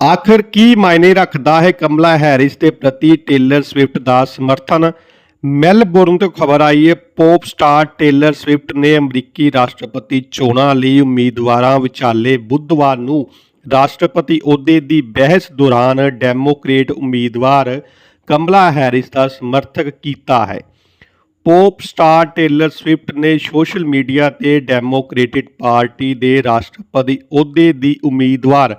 ਆਖਰ ਕੀ ਮਾਇਨੇ ਰੱਖਦਾ ਹੈ ਕਮਲਾ ਹੈਰਿਸ ਦੇ ਪ੍ਰਤੀ ਟੇਲਰ ਸਵਿਫਟ ਦਾ ਸਮਰਥਨ? ਮੈਲਬੌਰਨ ਤੋਂ ਖਬਰ ਆਈ ਹੈ, ਪੌਪ ਸਟਾਰ ਟੇਲਰ ਸਵਿਫਟ ਨੇ ਅਮਰੀਕੀ ਰਾਸ਼ਟਰਪਤੀ ਚੋਣਾਂ ਲਈ ਉਮੀਦਵਾਰਾਂ ਵਿਚਾਲੇ ਬੁੱਧਵਾਰ ਨੂੰ ਰਾਸ਼ਟਰਪਤੀ ਅਹੁਦੇ ਦੀ ਬਹਿਸ ਦੌਰਾਨ ਡੈਮੋਕ੍ਰੇਟ ਉਮੀਦਵਾਰ ਕਮਲਾ ਹੈਰਿਸ ਦਾ ਸਮਰਥਕ ਕੀਤਾ ਹੈ। ਪੌਪ ਸਟਾਰ ਟੇਲਰ ਸਵਿਫਟ ਨੇ ਸੋਸ਼ਲ ਮੀਡੀਆ ਤੇ ਡੈਮੋਕ੍ਰੇਟਿਕ ਪਾਰਟੀ ਦੇ ਰਾਸ਼ਟਰਪਤੀ ਅਹੁਦੇ ਦੀ ਉਮੀਦਵਾਰ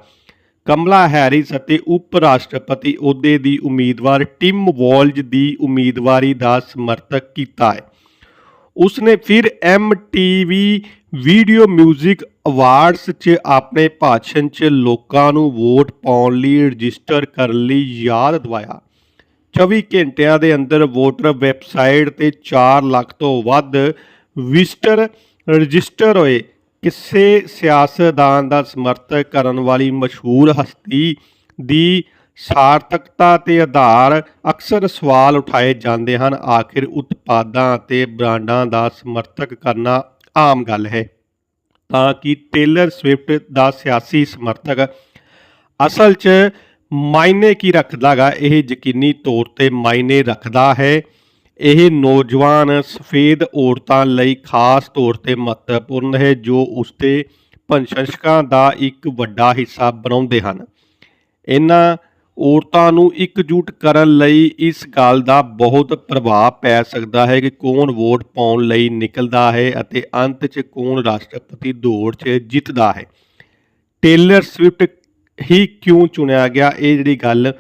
ਕਮਲਾ ਹੈਰਿਸ ਅਤੇ ਉਪ ਰਾਸ਼ਟਰਪਤੀ ਅਹੁਦੇ ਦੀ ਉਮੀਦਵਾਰ ਟਿਮ ਵਾਲਜ ਦੀ ਉਮੀਦਵਾਰੀ ਦਾ ਸਮਰਥਕ ਕੀਤਾ ਹੈ। ਉਸਨੇ ਫਿਰ MTV ਵੀਡੀਓ 뮤직 ਅਵਾਰਡਸ 'ਚ ਆਪਣੇ ਭਾਸ਼ਣ 'ਚ ਲੋਕਾਂ ਨੂੰ ਵੋਟ ਪਾਉਣ ਲਈ ਰਜਿਸਟਰ ਕਰਨ ਲਈ ਯਾਦ ਦਿਵਾਇਆ। 24 ਘੰਟਿਆਂ ਦੇ ਅੰਦਰ ਵੋਟਰ ਵੈਬਸਾਈਟ ਤੇ 4 ਲੱਖ ਤੋਂ ਵੱਧ ਵਿਜ਼ਟਰ ਰਜਿਸਟਰ ਹੋਏ। ਕਿਸੇ ਸਿਆਸਤਦਾਨ ਦਾ ਸਮਰਥਕ ਕਰਨ ਵਾਲੀ ਮਸ਼ਹੂਰ ਹਸਤੀ ਦੀ ਸਾਰਥਕਤਾ ਤੇ ਆਧਾਰ ਅਕਸਰ ਸਵਾਲ ਉਠਾਏ ਜਾਂਦੇ ਹਨ। ਆਖਿਰ ਉਤਪਾਦਾਂ ਅਤੇ ਬ੍ਰਾਂਡਾਂ ਦਾ ਸਮਰਥਕ ਕਰਨਾ ਆਮ ਗੱਲ ਹੈ। ਤਾਂ ਕਿ ਟੇਲਰ ਸਵਿਫਟ ਦਾ ਸਿਆਸੀ ਸਮਰਥਕ ਅਸਲ 'ਚ ਮਾਇਨੇ ਕੀ ਰੱਖਦਾਗਾ, ਇਹ ਯਕੀਨੀ ਤੌਰ ਤੇ ਮਾਇਨੇ ਰੱਖਦਾ ਹੈ ਇਹ ਨੌਜਵਾਨ ਸਫੇਦ ਔਰਤਾਂ ਲਈ ਖਾਸ ਤੌਰ ਤੇ ਮਹੱਤਵਪੂਰਨ ਹੈ, ਜੋ ਉਸਦੇ ਪ੍ਰਸ਼ੰਸਕਾਂ ਦਾ ਇੱਕ ਵੱਡਾ ਹਿੱਸਾ ਬਣਾਉਂਦੇ ਹਨ। ਇਹਨਾਂ ਔਰਤਾਂ ਨੂੰ ਇਕਜੁੱਟ ਕਰਨ ਲਈ ਇਸ ਗੱਲ ਦਾ ਬਹੁਤ ਪ੍ਰਭਾਵ ਪੈ ਸਕਦਾ ਹੈ ਕਿ ਕੌਣ ਵੋਟ ਪਾਉਣ ਲਈ ਨਿਕਲਦਾ ਹੈ ਅਤੇ ਅੰਤ 'ਚ ਕੌਣ ਰਾਸ਼ਟਰਪਤੀ ਦੌੜ 'ਚ ਜਿੱਤਦਾ ਹੈ। ਟੇਲਰ ਸਵਿਫਟ ਹੀ ਕਿਉਂ ਚੁਣਿਆ ਗਿਆ? ਇਹ ਜਿਹੜੀ ਗੱਲ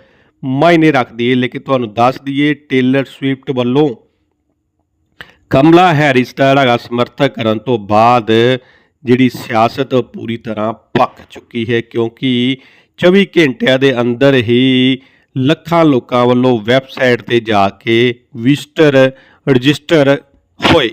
ਮਾਇਨੇ ਰੱਖਦੀ ਹੈ ਲੇਕਿਨ ਤੁਹਾਨੂੰ ਦੱਸ ਦਈਏ, ਟੇਲਰ ਸਵਿਫਟ ਵੱਲੋਂ ਕਮਲਾ ਹੈਰਿਸ ਦਾ ਜਿਹੜਾ ਹੈਗਾ ਕਰਨ ਤੋਂ ਬਾਅਦ ਜਿਹੜੀ ਸਿਆਸਤ ਪੂਰੀ ਤਰ੍ਹਾਂ ਪੱਕ ਚੁੱਕੀ ਹੈ, ਕਿਉਂਕਿ 24 ਘੰਟਿਆਂ ਦੇ ਅੰਦਰ ਹੀ ਲੱਖਾਂ ਲੋਕਾਂ ਵੱਲੋਂ ਵੈਬਸਾਈਟ ਤੇ ਜਾ ਕੇ ਵਿਜ਼ਟਰ, ਰਜਿਸਟਰ ਹੋਏ।